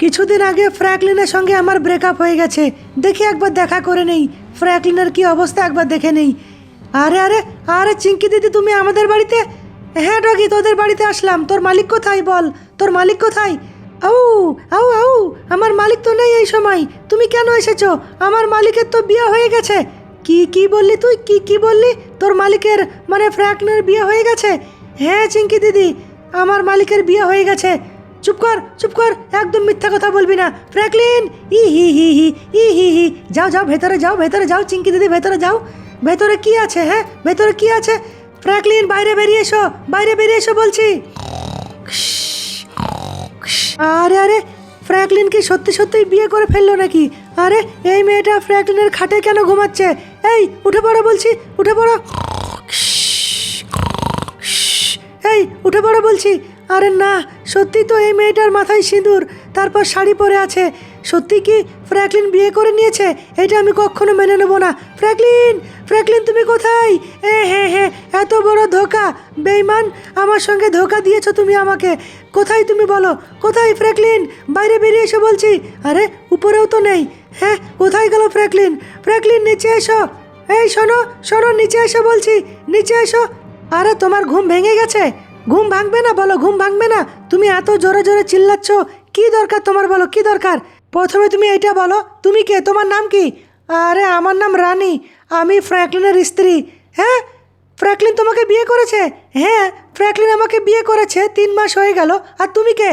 কিছুদিন আগে ফ্র্যাঙ্কলিনের সঙ্গে আমার ব্রেকআপ হয়ে গেছে। দেখি একবার দেখা করে নেই। ফ্র্যাঙ্কলিনের কি অবস্থা একবার দেখে নেই। আরে আরে আরে, চিঙ্কি দিদি, তুমি আমাদের বাড়িতে? হ্যাঁ ডগি, তোদের বাড়িতে আসলাম। তোর মালিক কোথায় বল? তোর মালিক কোথায়? আউ আউ আউ, আমার মালিক তো নেই এই সময়। তুমি কেন এসেছ? আমার মালিকের তো বিয়ে হয়ে গেছে। কি কি বললি তুই? কি কি বললি? তোর মালিকের মানে ফ্র্যাঙ্কলিনের বিয়ে হয়ে গেছে? হ্যাঁ চিঙ্কি দিদি, আমার মালিকের বিয়ে হয়ে গেছে। চুপ কর চুপ কর, একদম মিথ্যা কথা বলবি না। ফ্র্যাঙ্কলিন, ই হি হি হি, ই হি হি। যাও যাও, ভেতরে যাও ভেতরে যাও চিঙ্কি দিদি, ভেতরে যাও। ভেতরে কি আছে হ্যাঁ? ভেতরে কি আছে? ফ্র্যাঙ্কলিন, বাইরে বেরিয়ে এসো, বাইরে বেরিয়ে এসো বলছি। আরে আরে ফ্র্যাঙ্কলিন কি সত্যি সত্যি বিয়ে করে ফেলল নাকি? আরে, এই মেয়েটা ফ্র্যাঙ্কলিনের খাটে কেন ঘুমাচ্ছে? এই, উঠে পড়ো বলছি, উঠে পড়ো। এই, উঠে পড়ো বলছি আরে না, সত্যি তো এই মেয়েটার মাথায় সিঁদুর, তারপর শাড়ি পরে আছে। সত্যি কি ফ্র্যাঙ্কলিন বিয়ে করে নিয়েছে? এটা আমি কখনো মেনে নেব না। ফ্র্যাঙ্কলিন ফ্র্যাঙ্কলিন, তুমি কোথায়? এ হ্যাঁ হ্যাঁ এত বড় ধোকা। বেইমান আমার সঙ্গে ধোকা দিয়েছ তুমি আমাকে। কোথায় তুমি বলো? কোথায় ফ্র্যাঙ্কলিন? বাইরে বেরিয়ে এসো বলছি। আরে, উপরেও তো নেই। হ্যাঁ কোথায় গেল ফ্র্যাঙ্কলিন? ফ্র্যাঙ্কলিন, নিচে এসো। এই শোনো শোনো, নিচে এসো বলছি। নিচে এসো। আরে, তোমার ঘুম ভেঙে গেছে? ঘুম ভাঙবে না বলো, ঘুম ভাঙবে না। তুমি এত জোরে জোরে চিল্লাচ্ছ, কি দরকার তোমার বলো, কি দরকার? প্রথমে তুমি এটা বলো, তুমি কে? তোমার নাম কি? আরে, আমার নাম রানী, আমি ফ্র্যাঙ্কলিনের স্ত্রী। হ্যাঁ? ফ্র্যাঙ্কলিন তোমাকে বিয়ে করেছে? হ্যাঁ ফ্র্যাঙ্কলিন আমাকে বিয়ে করেছে, তিন মাস হয়ে গেল, আর তুমি কে?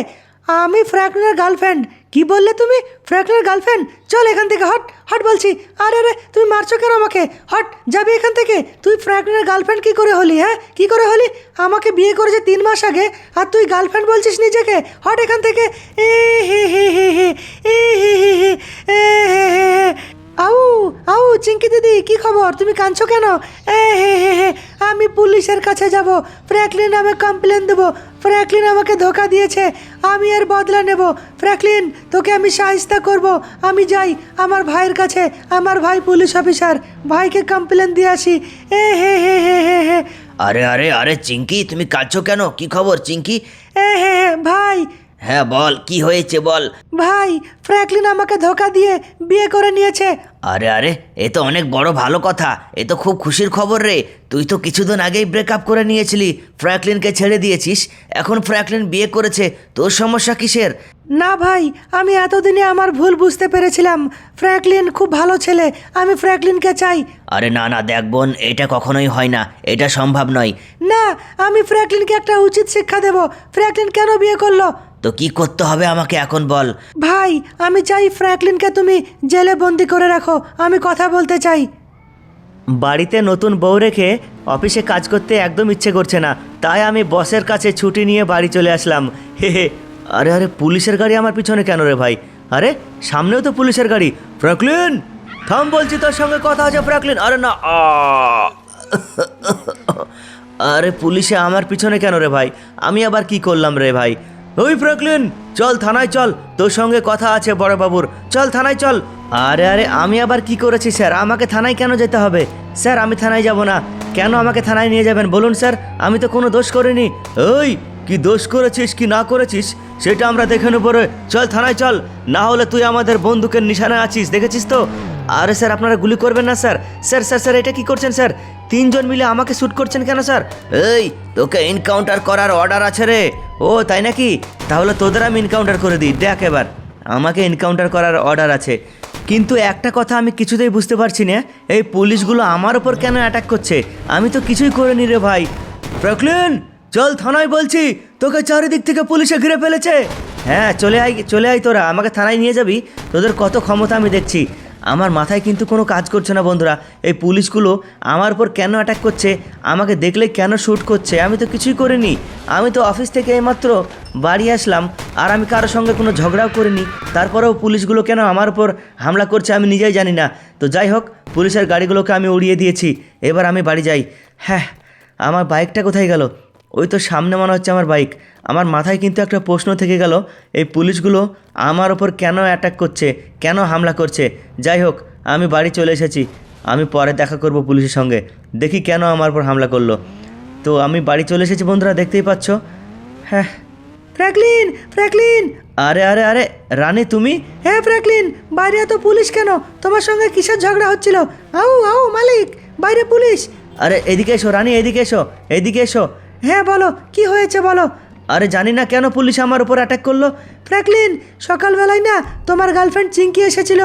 আমি ফ্র্যাঙ্কলিনের গার্লফ্রেন্ড। কি বললে তুমি ফ্র্যাঙ্কলিনের গার্লফ্রেন্ড চল এখান থেকে হট হট বলছি আরে আরে তুমি মারছো কেন আমাকে হট যাবি এখান থেকে তুই ফ্র্যাঙ্কলিনের গার্লফ্রেন্ড কি করে হলি হ্যাঁ কি করে হলি আমাকে বিয়ে করেছে তিন মাস আগে আর তুই গার্লফ্রেন্ড বলছিস নিজেকে হট এখান থেকে এ হে হে হে হে এ হে হে হে এ হে হে হে আউ আউ চিঙ্কি দিদি কি খবর তুমি কাঁদছো কেন এ হে হে হে আমি পুলিশের কাছে যাব। ফ্র্যাঙ্কলিন আমি কমপ্লেন দেবো। ফ্র্যাঙ্কলিন আমাকে ধোকা দিয়েছে। আমি এর বদলা নেব। ফ্র্যাঙ্কলিন তোকে আমি সাহিস্তা করব। আমি যাই। আমার ভাইয়ের কাছে। আমার ভাই পুলিশ অফিসার। ভাইকে কমপ্লেন দিয়ে আসি। এ হে হে হে হে হে আরে আরে আরে চিঙ্কি তুমি কাঁদছো কেন? কি খবর চিঙ্কি এ হে হে ভাই হ্যাঁ বল কি হয়েছে বল? ভাই ফ্র্যাঙ্কলিন আমাকে ধোকা দিয়ে বিয়ে করে নিয়েছে। আরে আরে এ তো অনেক বড় ভালো কথা। এ তো খুব খুশির খবর রে। তুই তো কিছুদিন আগেই ব্রেকআপ করে নিয়েছিলি। ফ্র্যাঙ্কলিনকে ছেড়ে দিয়েছিস। এখন ফ্র্যাঙ্কলিন বিয়ে করেছে। তোর সমস্যা কিসের? না ভাই আমি এতদিনে আমার ভুল বুঝতে পেরেছিলাম। ফ্র্যাঙ্কলিন খুব ভালো ছেলে। আমি ফ্র্যাঙ্কলিনকে চাই। আরে না না দেখ বোন এটা কখনোই হয় না। এটা সম্ভব নয়। না আমি ফ্র্যাঙ্কলিনকে একটা উচিত শিক্ষা দেব। ফ্র্যাঙ্কলিন কেন বিয়ে করল? তো কি করতে হবে আমাকে এখন বল। ভাই আমি চাই ফ্র্যাঙ্কলিনকে তুমি জেলে বন্দি করে রাখো। আমি কথা বলতে চাই। বাড়িতে নতুন বউ রেখে অফিসে কাজ করতে একদম ইচ্ছে করছে না। তাই আমি বসের কাছে ছুটি নিয়ে বাড়ি চলে আসলাম। হে হে আরে আরে পুলিশের গাড়ি আমার পিছনে কেন রে ভাই? আরে সামনেও তো পুলিশের গাড়ি। ফ্র্যাঙ্কলিন থাম বলছি তোর সঙ্গে কথা আছে ফ্র্যাঙ্কলিন। আরে না! আরে পুলিশে আমার পিছনে কেন রে ভাই? আমি আবার কি করলাম রে ভাই? ওই ফ্র্যাঙ্কলিন চল থানায় চল, তোর সঙ্গে কথা আছে বড় বাবুর চল থানায় চল। আরে আরে, আমি আবার কি করেছি, স্যার? আমাকে থানায় কেন যেতে হবে? স্যার, আমি থানায় যাব না। কেন আমাকে থানায় নিয়ে যাবেন? বলুন, স্যার, আমি তো কোনো দোষ করিনি। ওই, কি দোষ করেছিস, কি না করেছিস, সেটা আমরা দেখে নেব রে। চল, থানায় চল। না হলে তুই আমাদের বন্দুকের নিশানায় আছিস, দেখেছিস তো? আরে স্যার, আপনারা গুলি করবেন না, স্যার। স্যার স্যার স্যার, এটা কি করছেন, স্যার? তিনজন মিলে আমাকে শ্যুট করছেন কেন, স্যার? এই, তোকে এনকাউন্টার করার অর্ডার আছে রে। ও, তাই নাকি? তাহলে তোদের আমি এনকাউন্টার করে দিই, দেখ এবার। আমাকে এনকাউন্টার করার অর্ডার আছে। কিন্তু একটা কথা আমি কিছুতেই বুঝতে পারছি না, এই পুলিশগুলো আমার ওপর কেন অ্যাটাক করছে? আমি তো কিছুই করিনি রে ভাই। ফ্র্যাঙ্কলিন চল থানায় বলছি, তোকে চারিদিক থেকে পুলিশে ঘিরে ফেলেছে। হ্যাঁ চলে আয় চলে আয় তোরা, আমাকে থানায় নিয়ে যাবি। তোদের কত ক্ষমতা আমি দেখছি। আমার মাথায় কিন্তু কোনো কাজ করছে না, বন্ধুরা। এই পুলিশগুলো আমার উপর কেন অ্যাটাক করছে? আমাকে দেখলে কেন শ্যুট করছে? আমি তো কিছুই করিনি। আমি তো অফিস থেকে এইমাত্র বাড়ি আসলাম, আর আমি কারোর সঙ্গে কোনো ঝগড়াও করিনি। তারপরেও পুলিশগুলো কেন আমার উপর হামলা করছে আমি নিজেই জানি না। তো যাই হোক, পুলিশের গাড়িগুলোকে আমি উড়িয়ে দিয়েছি। এবার আমি বাড়ি যাই। হ্যাঁ আমার বাইকটা কোথায় গেল? ওই তো সামনে মনে হচ্ছে আমার বাইক। আমার মাথায় কিন্তু একটা প্রশ্ন থেকে গেল, এই পুলিশগুলো আমার ওপর কেন অ্যাটাক করছে? কেন হামলা করছে? যাই হোক, আমি বাড়ি চলে এসেছি। আমি পরে দেখা করব পুলিশের সঙ্গে। দেখি কেন আমার ওপর হামলা করল। তো আমি বাড়ি চলে এসেছি বন্ধুরা, দেখতেই পাচ্ছ। হ্যাঁ ফ্র্যাঙ্কলিন ফ্র্যাঙ্কলিন! আরে আরে আরে, রানী তুমি? হ্যাঁ ফ্র্যাঙ্কলিন, বাইরে এত পুলিশ কেন? তোমার সঙ্গে কিসের ঝগড়া হচ্ছিল? আউ আউ, মালিক, বাইরে পুলিশ! আরে, এদিকে এসো, রানী, এদিকে এসো এদিকে এসো। হ্যাঁ বলো কি হয়েছে বলো? আরে জানি না কেন পুলিশ আমার উপর অ্যাটাক করল। ফ্র্যাঙ্কলিন সকালবেলায় না তোমার গার্লফ্রেন্ড চিঙ্কি এসেছিল।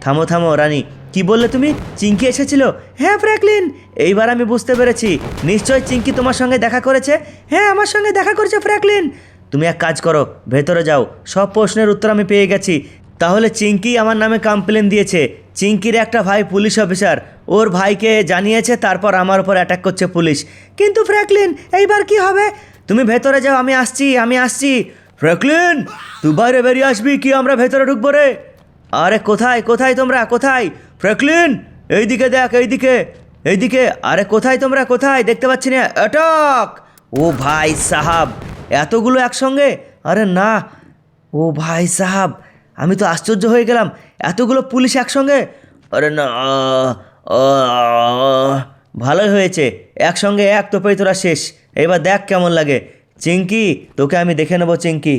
থামো থামো রানী কি বললে তুমি? চিঙ্কি এসেছিল? হ্যাঁ ফ্র্যাঙ্কলিন। এইবার আমি বুঝতে পেরেছি। নিশ্চয় চিঙ্কি তোমার সঙ্গে দেখা করেছে? হ্যাঁ আমার সঙ্গে দেখা করেছে ফ্র্যাঙ্কলিন। তুমি এক কাজ করো ভেতরে যাও। সব প্রশ্নের উত্তর আমি পেয়ে গেছি। তাহলে চিঙ্কি আমার নামে কমপ্লেন দিয়েছে। চিঙ্কির একটা ভাই পুলিশ অফিসার ওর ভাইকে জানিয়েছে, তারপর আমার উপর অ্যাটাক করছে পুলিশ কিন্তু ফ্র্যাঙ্কলিন, এইবার কি হবে? তুমি ভেতরে যাও, আমি আসছি আমি আসছি। ফ্র্যাঙ্কলিন, তুই বাইরে বেরিয়ে আসবি, কি আমরা ভেতরে ঢুকবো রে? আরে কোথায় কোথায় তোমরা? কোথায়? ফ্র্যাঙ্কলিন, এইদিকে দেখ, এইদিকে এইদিকে। আরে কোথায় তোমরা? কোথায়? দেখতে পাচ্ছি না। অ্যাটাক ও ভাই সাহাব, এতগুলো একসঙ্গে? আরে না। ও ভাই সাহাব আমি তো আশ্চর্য হয়ে গেলাম এতগুলো পুলিশ একসঙ্গে আরে না ভালোই হয়েছে একসঙ্গে এক তোপেই তোরা শেষ এবার দেখ কেমন লাগে চিঙ্কি তোকে আমি দেখে নেব চিঙ্কি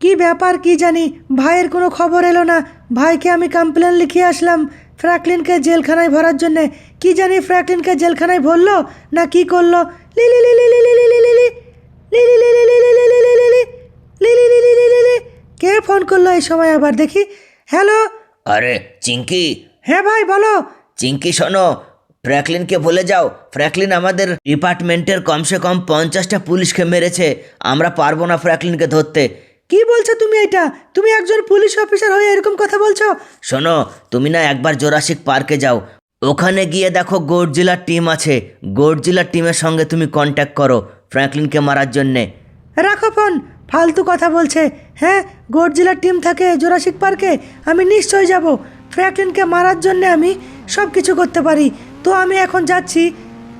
কি ব্যাপার কি জানি ভাইয়ের কোনো খবর এলো না ভাইকে আমি কমপ্লেন লিখিয়ে আসলাম ফ্র্যাঙ্কলিনকে জেলখানায় ভরার জন্যে কি জানি ফ্র্যাঙ্কলিনকে জেলখানায় ভরলো না কি করল Lily Lily Lily Lily Lily Lily Lily Lily Lily Lily Lily Lily Lily কে ফোন করল এই সময় আবার দেখি? হ্যালো? আরে চিঙ্কি। হ্যাঁ ভাই বলো। চিঙ্কি শোনো ফ্র্যাকলিনকে বলে যাও। ফ্র্যাকলিন আমাদের ডিপার্টমেন্টের কমসে কম পঞ্চাশটা পুলিশকে মেরেছে। আমরা পারব না ফ্র্যাকলিনকে ধরতে। কি বলছো তুমি এটা? তুমি একজন পুলিশ অফিসার হয়ে এরকম কথা বলছো? শোনো তুমি না একবার জোরাসিক পার্কে যাও। ওখানে গিয়ে দেখো গোডজিলার টিম আছে। গোডজিলার টিমের সঙ্গে তুমি কন্ট্যাক্ট করো ফ্র্যাঙ্কলিনকে মারার জন্যে। রাখো ফোন। ফালতু কথা বলছে। হ্যাঁ গডজিলার টিম থাকে জোরাসিক পার্কে, আমি নিশ্চয়ই যাব। ফ্র্যাঙ্কলিনকে মারার জন্যে আমি সব কিছু করতে পারি। তো আমি এখন যাচ্ছি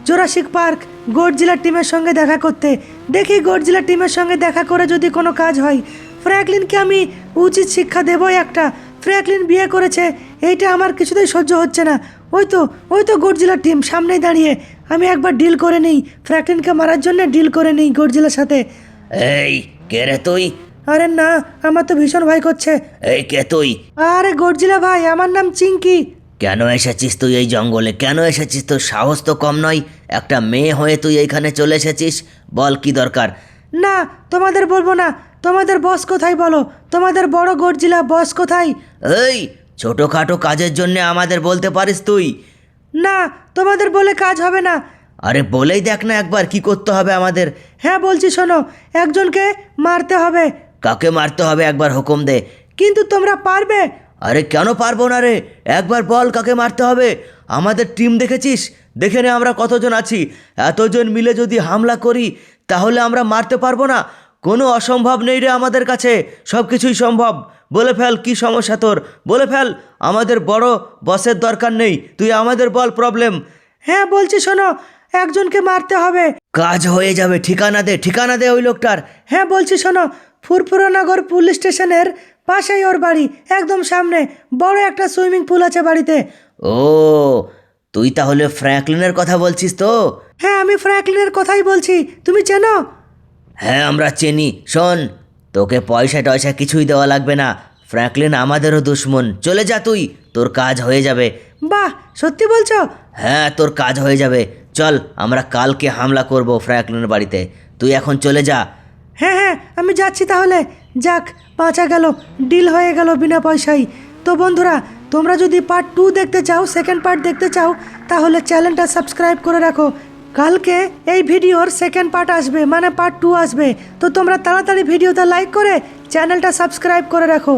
জোরাসিক পার্ক গডজিলার টিমের সঙ্গে দেখা করতে। দেখি গডজিলার টিমের সঙ্গে দেখা করে যদি কোনো কাজ হয়। ফ্র্যাঙ্কলিনকে আমি উচিত শিক্ষা দেবই একটা। ফ্র্যাঙ্কলিন বিয়ে করেছে, এইটা আমার কিছুতেই সহ্য হচ্ছে না। ওই তো ওই তো গডজিলার টিম, সামনেই দাঁড়িয়ে। আমি একবার ডিল করে নিই। ফ্র্যাঙ্কলিনকে মারার জন্য ডিল করে নিই গডজিলার সাথে। এই কে রে তুই? আরে না আমার তো ভীষণ ভয় করছে। এই কে তুই? আরে গর্জিলা ভাই আমার নাম চিঙ্কি। কেন এসেছিস তুই এই জঙ্গলে? কেন এসেছিস তোর সাহস তো কম নয়? একটা মেয়ে হয়ে তুই এইখানে চলে এসেছিস? বল কি দরকার? না তোমাদের বলব না। তোমাদের বস কোথায় বলো? তোমাদের বড় গর্জিলা বস কোথায়? এই ছোটোখাটো কাজের জন্য আমাদের বলতে পারিস তুই? না তোমাদের বলে কাজ হবে না। আরে বলেই দেখ না একবার কি করতে হবে আমাদের। হ্যাঁ বলছি শোনো, একজনকে মারতে হবে। কাকে মারতে হবে একবার হুকুম দে। কিন্তু তোমরা পারবে। আরে কেন পারব না রে? একবার বল কাকে মারতে হবে। আমাদের টিম দেখেছিস? দেখে নে আমরা কতজন আছি। এতজন মিলে যদি হামলা করি, তাহলে আমরা মারতে পারব না। কোনো অসম্ভব নেই রে আমাদের কাছে। সব কিছুই সম্ভব। বলে ফেল কি সমস্যা তোর। বলে ফেল, আমাদের বড় বসের দরকার নেই। তুই আমাদের বল প্রবলেম। হ্যাঁ বলছি শোনো একজনকে মারতে হবে। কাজ হয়ে যাবে ঠিকানা দে ঠিকানা দে ওই লোকটার। হ্যাঁ বলছি শোনো ফুরফুরানগর পুলিশ স্টেশনের পাশেই ওর বাড়ি একদম সামনে। বড় একটা সুইমিং পুল আছে বাড়িতে। ও তুই তাহলে ফ্র্যাঙ্কলিনের কথা বলছিস তো? হ্যাঁ আমি ফ্র্যাঙ্কলিনের কথাই বলছি। তুমি চেনো? হ্যাঁ আমরা চিনি। শোন তোকে পয়সা টয়সা কিছুই দেওয়া লাগবে না। ফ্র্যাঙ্কলিন আমাদেরও দুশ্মন। চলে যা তুই তোর কাজ হয়ে যাবে। বাহ সত্যি বলছো? হ্যাঁ তোর কাজ হয়ে যাবে। চল, আমরা কালকে হামলা করব ফ্র্যাঙ্কলিনের বাড়িতে। তুই এখন চলে যা। হ্যাঁ হ্যাঁ আমি যাচ্ছি তাহলে। যাক, বাঁচা গেল, ডিল হয়ে গেল বিনা পয়সায়। তো বন্ধুরা, তোমরা যদি পার্ট টু দেখতে চাও সেকেন্ড পার্ট দেখতে চাও, তাহলে চ্যানেলটা সাবস্ক্রাইব করে রাখো। কালকে এই ভিডিওর সেকেন্ড পার্ট আসবে মানে পার্ট টু আসবে। তো তোমরা তাড়াতাড়ি ভিডিওটা লাইক করে চ্যানেলটা সাবস্ক্রাইব করে রাখো।